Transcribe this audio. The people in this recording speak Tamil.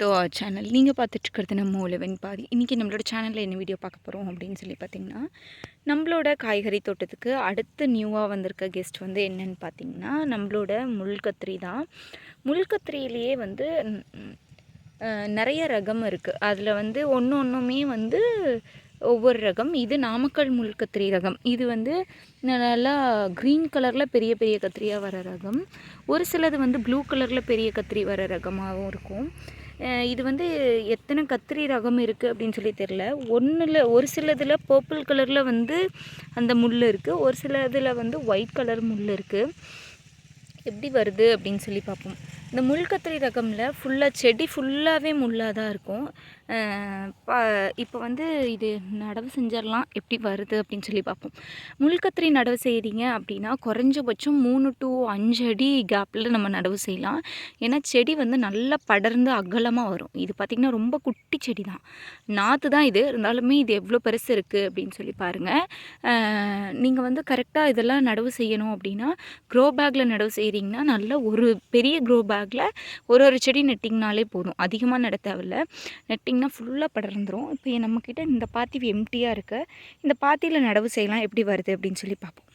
டு அவர் சேனல் நீங்கள் பார்த்துட்ருக்கிறது நம்ம உழவன் பாதி. இன்றைக்கி நம்மளோட சேனலில் என்ன வீடியோ பார்க்க போகிறோம் அப்படின்னு சொல்லி பார்த்திங்கன்னா நம்மளோட காய்கறி தோட்டத்துக்கு அடுத்து நியூவாக வந்திருக்க கெஸ்ட் வந்து என்னன்னு பார்த்தீங்கன்னா நம்மளோட முள்கத்திரி தான். முள்கத்திரியிலேயே வந்து நிறைய ரகம் இருக்குது அதில் வந்து ஒன்று ஒன்றுமே வந்து ஒவ்வொரு ரகம். இது நாமக்கல் முள் கத்திரி ரகம். இது வந்து நல்லா க்ரீன் கலரில் பெரிய பெரிய கத்திரியாக வர ரகம். ஒரு சிலது வந்து ப்ளூ கலரில் பெரிய கத்திரி வர ரகமாகவும் இருக்கும். இது வந்து எத்தனை கத்திரி ரகம் இருக்குது அப்படின்னு சொல்லி தெரில ஒன்றில் ஒரு சிலதில் பர்பிள் கலரில் வந்து அந்த முள் இருக்குது ஒரு சில இதில் வந்து ஒயிட் கலர் முள் இருக்குது எப்படி வருது அப்படின்னு சொல்லி பார்ப்போம். இந்த முள்கத்திரி ரகமில் ஃபுல்லாக செடி ஃபுல்லாகவே முள்ளாக தான் இருக்கும் இப்போ வந்து இது நடவு செஞ்சிடலாம் எப்படி வருது அப்படின்னு சொல்லி பார்ப்போம் முள்கத்திரி நடவு செய்கிறீங்க அப்படின்னா குறைஞ்சபட்சம் மூணு டு அஞ்சு அடி கேப்பில் நம்ம நடவு செய்யலாம். ஏன்னா செடி வந்து நல்லா படர்ந்து அகலமாக வரும். இது பார்த்திங்கன்னா ரொம்ப குட்டி செடி தான் நாற்று தான் இது. இருந்தாலுமே இது எவ்வளோ பெருசு இருக்குது அப்படின்னு சொல்லி பாருங்கள் நீங்கள் வந்து கரெக்டாக இதெல்லாம் நடவு செய்யணும் அப்படின்னா க்ரோ பேக்கில் நடவு செய்கிறீங்கன்னா நல்ல ஒரு பெரிய க்ரோ பேக் பேக்கில் ஒரு ஒரு செடி நெட்டிங்னாலே போதும். அதிகமாக நட தேவையில்ல. நெட்டிங்னா ஃபுல்லாக படர்ந்துடும் இப்போ நம்மக்கிட்ட இந்த பாத்தி எம்டியாக இருக்குது இந்த பாத்தியில் நடவு செய்யலாம். எப்படி வருது? அப்படின்னு சொல்லி பார்ப்போம்.